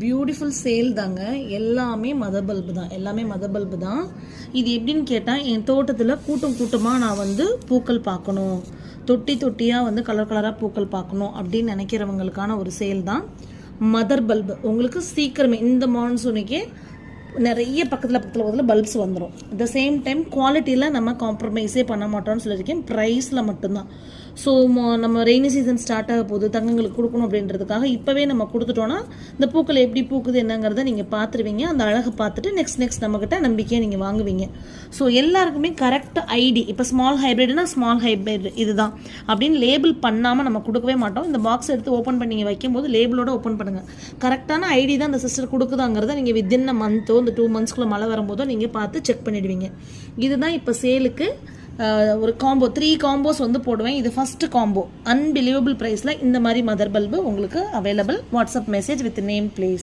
Beautiful sale தாங்க. எல்லாமே மத பல்பு தான். எல்லாமே மத பல்பு தான். இது எப்படின்னு கேட்டால் என் தோட்டத்தில் கூட்டம் கூட்டமாக நான் வந்து பூக்கள் பார்க்கணும். தொட்டி தொட்டியாக வந்து கலர் கலராக பூக்கள் பார்க்கணும் அப்படின்னு நினைக்கிறவங்களுக்கான ஒரு சேல் தான். மதர் பல்பு உங்களுக்கு சீக்கிரமே இந்த மான்சூனுக்கே நிறைய பக்கத்தில் பக்கத்தில் பக்கத்தில் பல்ப்ஸ் வந்துடும் அட் த சேம் டைம் குவாலிட்டியில் நம்ம காம்ப்ரமைஸே பண்ண மாட்டோம்னு சொல்லியிருக்கேன். ப்ரைஸில் மட்டும்தான். ஸோ நம்ம ரெய்னி சீசன் ஸ்டார்ட் ஆக போது தங்கங்களுக்கு கொடுக்கணும் அப்படின்றதுக்காக இப்போவே நம்ம கொடுத்துட்டோன்னா இந்த பூக்கள் எப்படி பூக்குது என்னங்கிறத நீங்கள் பார்த்துருவீங்க. அந்த அழகை பார்த்துட்டு நெக்ஸ்ட் நெக்ஸ்ட் நம்மக்கிட்ட நம்பிக்கையை நீங்கள் வாங்குவீங்க. ஸோ எல்லாருக்குமே கரெக்ட் ஐடி இப்போ ஸ்மால் ஹைப்ரிட்னா ஸ்மால் ஹைப்ரிட் இதுதான். அப்படின்னு லேபிள் பண்ணாமல் நம்ம கொடுக்கவே மாட்டோம். இந்த பாக்ஸ் எடுத்து ஓப்பன் பண்ணி நீங்கள் வைக்கும்போது லேபிளோட ஓப்பன் பண்ணுங்கள் கரெக்டான ஐடி தான் அந்த சிஸ்டர் கொடுக்குதாங்கிறத நீங்கள் வித்தின் அ மந்த்தோ இந்த டூ மந்த்ஸ்க்குள்ளே மழை வரும்போதோ நீங்கள் பார்த்து செக் பண்ணிடுவீங்க. இதுதான் இப்போ சேலுக்கு ஒரு காம்போ த்ரீ காம்போஸ் வந்து போடுவேன். இது ஃபஸ்ட்டு காம்போ அன்பிலீவபிள் ப்ரைஸில் இந்த மாதிரி மதர் பல்பு உங்களுக்கு available WhatsApp message with name place